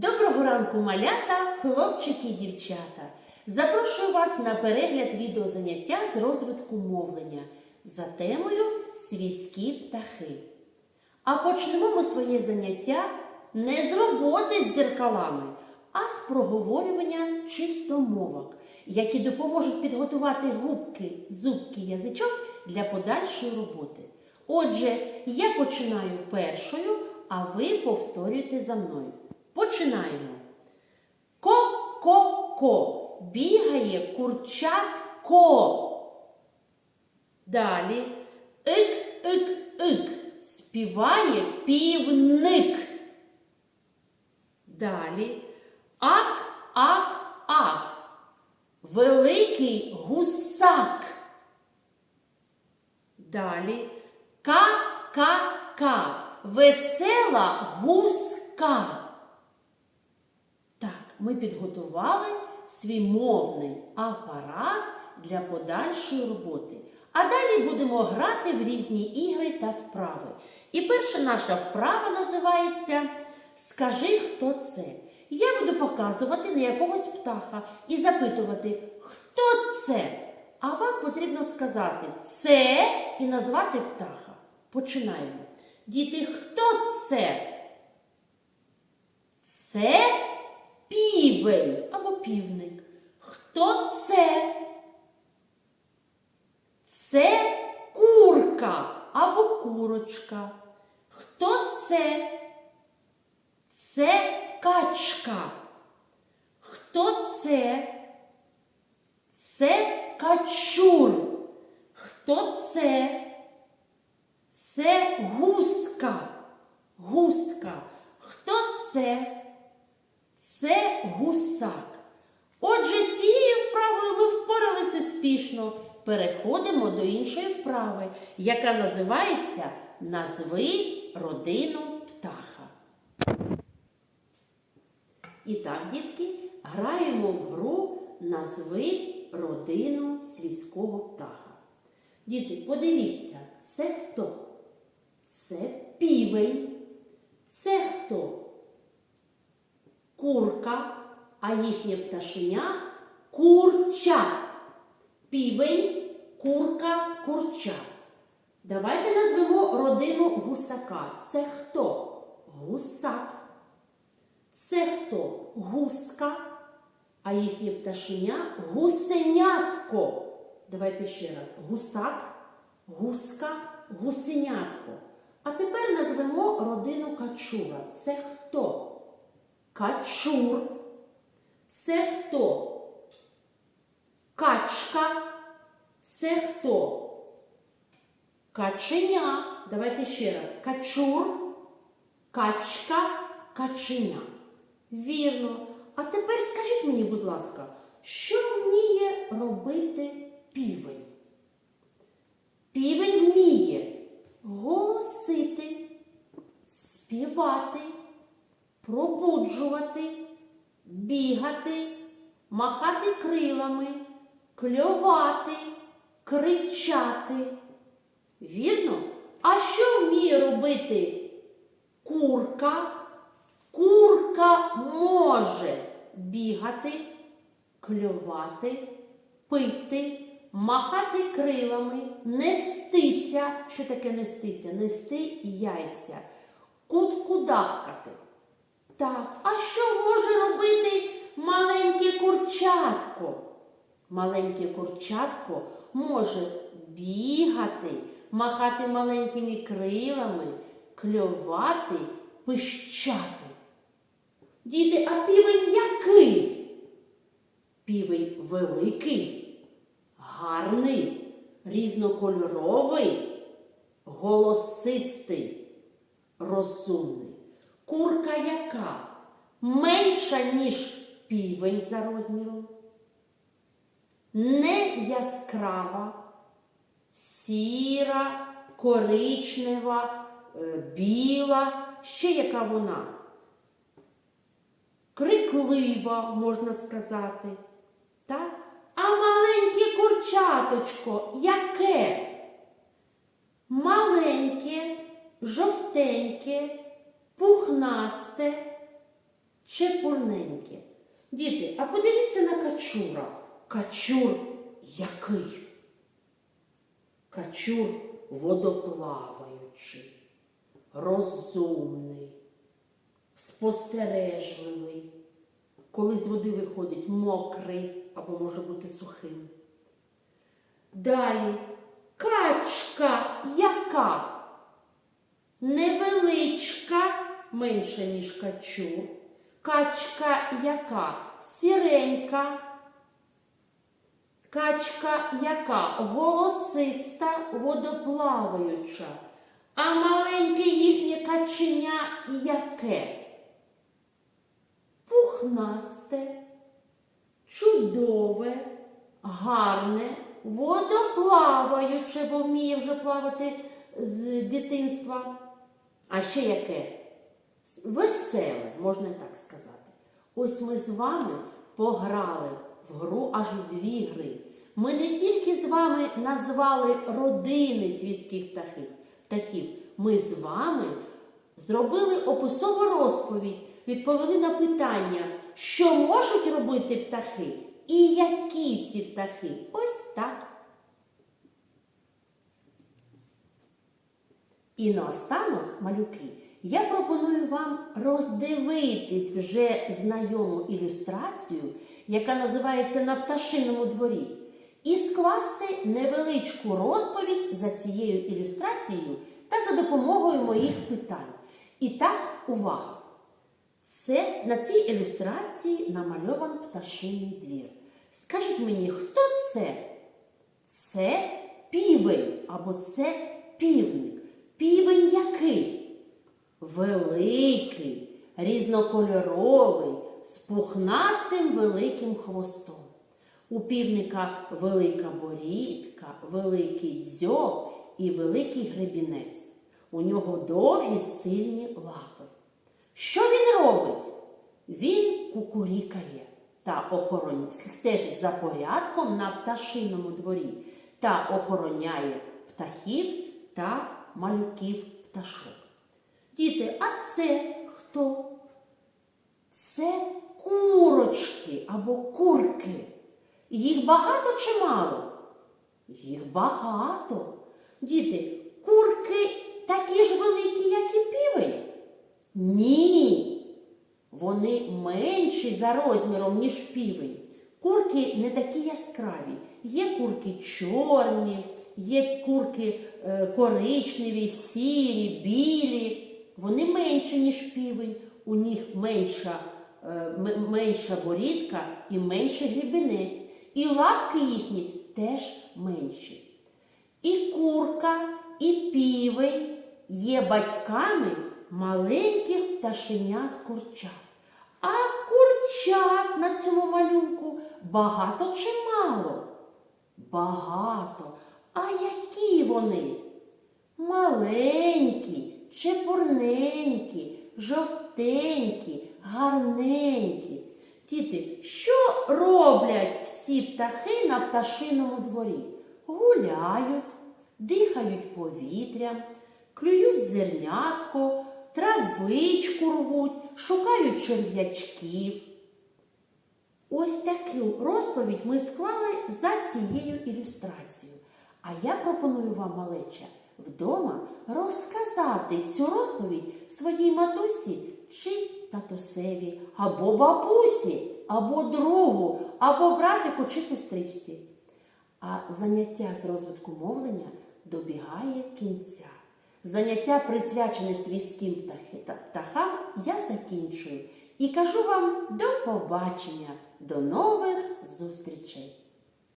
Доброго ранку, малята, хлопчики і дівчата. Запрошую вас на перегляд відеозаняття з розвитку мовлення за темою Свійські птахи. А почнемо ми своє заняття не з роботи з дзеркалами, а з проговорювання чистомовок, які допоможуть підготувати губки, зубки, язичок для подальшої роботи. Отже, я починаю першою, а ви повторюєте за мною. Починаємо. Ко-ко-ко. Бігає курчатко. Далі. Ик-ик-ик. Співає півник. Далі. Ак-ак-ак. Великий гусак. Далі. Ка-ка-ка. Весела гуска. Ми підготували свій мовний апарат для подальшої роботи. А далі будемо грати в різні ігри та вправи. І перша наша вправа називається Скажи, хто це. Я буду показувати на якогось птаха і запитувати, хто це. А вам потрібно сказати це і назвати птаха. Починаємо. Діти, хто це? Це півень або півник. Хто це? Це курка або курочка. Хто це? Це качка. Хто це? Це качур. Хто це? Це гуска. Гуска. Хто це? Це гусак. Отже, з цією вправою ми впорались успішно. Переходимо до іншої вправи, яка називається Назви родину птаха. І так, дітки, граємо в гру Назви родину свійського птаха. Діти, подивіться, це хто? Це півень. Це хто? Курка, а їхнє пташеня курча. Півень, курка, курча. Давайте назвемо родину гусака. Це хто? Гусак. Це хто? Гуска, а їхнє пташеня гусенятко. Давайте ще раз. Гусак, гуска, гусенятко. А тепер назвемо родину качура. Це хто? Качур. Це хто? Качка. Це хто? Каченя. Давайте ще раз. Качур, качка, каченя. Вірно. А тепер скажіть мені, будь ласка, що вміє робити півень? Півень вміє голосити, співати, пробуджувати, бігати, махати крилами, кльовати, кричати. Вірно? А що вміє робити курка? Курка може бігати, кльовати, пити, махати крилами, нестися. Що таке нестися? Нести яйця, куткудахкати. Так, а що може робити маленьке курчатко? Маленьке курчатко може бігати, махати маленькими крилами, кльовати, пищати. Діти, а півень який? Півень великий, гарний, різнокольоровий, голосистий, розумний. Курка яка? Менша, ніж півень за розміром. Не яскрава, сіра, коричнева, е, біла, ще яка вона? Криклива, можна сказати. Так? А маленьке курчаточко яке? Маленьке, жовтеньке, пухнасте, чепурненьке. Діти, а подивіться на качура. Качур який? Качур водоплаваючий, розумний, спостережливий. Коли з води виходить мокрий або може бути сухим. Далі качка яка? Невеличка, менша, ніж качур. Качка яка? Сіренька. Качка яка? Голосиста, водоплаваюча. А маленьке їхнє каченя яке? Пухнасте, чудове, гарне, водоплаваюче, бо вміє вже плавати з дитинства. А ще яке? Веселе, можна так сказати. Ось ми з вами пограли в гру аж в дві гри. Ми не тільки з вами назвали родини світських птахів, птахів. ми з вами зробили описову розповідь, відповіли на питання, що можуть робити птахи і які ці птахи. Ось так. І наостанок, малюки, я пропоную вам роздивитись вже знайому ілюстрацію, яка називається на пташиному дворі, і скласти невеличку розповідь за цією ілюстрацією та за допомогою моїх питань. І так, увага! Це на цій ілюстрації намальован пташиний двір. Скажіть мені, хто це? Це півень або це півник. Півень який? Великий, різнокольоровий, з пухнастим великим хвостом. У півника велика борідка, великий дзьоб і великий гребінець. У нього довгі сильні лапи. Що він робить? Він кукурікає та охоронь... стежить за порядком на пташиному дворі та охороняє птахів та малюків пташок. Діти, а це хто? Це курочки або курки. Їх багато чи мало? Їх багато. Діти, курки такі ж великі, як і півень? Ні. Вони менші за розміром, ніж півень. Курки не такі яскраві. Є курки чорні, є курки е, коричневі, сірі, білі. Вони менші, ніж півень. У них менша, е, менша борідка і менший грібінець. І лапки їхні теж менші. І курка, і півень є батьками маленьких пташенят курчат. А курчат на цьому малюнку багато чи мало? Багато. А які вони? Маленькі, чепурненькі, жовтенькі, гарненькі. Діти, що роблять всі птахи на пташиному дворі? Гуляють, дихають повітрям, клюють зернятко, травичку рвуть, шукають черв'ячків. Ось таку розповідь ми склали за цією ілюстрацією. А я пропоную вам, малеча, вдома розказати цю розповідь своїй матусі чи татусеві, або бабусі, або другу, або братику чи сестричці. А заняття з розвитку мовлення добігає кінця. Заняття, присвячене свійським птахам, я закінчую і кажу вам до побачення, до нових зустрічей!